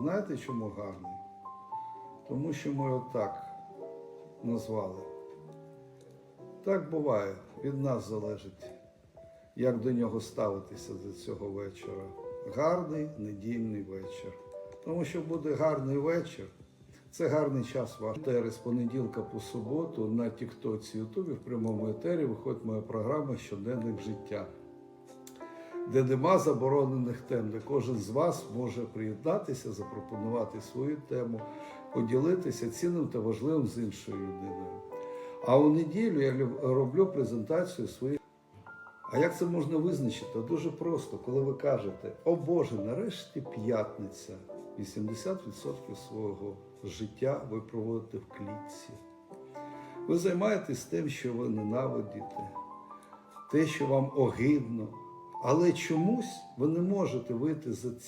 Знаєте, чому гарний? Тому що ми отак назвали. Так буває, від нас залежить, як до нього ставитися до цього вечора. Гарний недільний вечір. Тому що буде гарний вечір, це гарний час ваш. Етери з понеділка по суботу на Тіктоці Ютубі в прямому етері виходить моя програма Щоденник життя, де нема заборонених тем, де кожен з вас може приєднатися, запропонувати свою тему, поділитися цінним та важливим з іншою людиною. А у неділю я роблю презентацію своїх. А як це можна визначити? Дуже просто, коли ви кажете, о Боже, нарешті п'ятниця. 80% свого життя ви проводите в клітці. Ви займаєтесь тим, що ви ненавидите, те, що вам огидно, але чомусь ви не можете вийти за ці.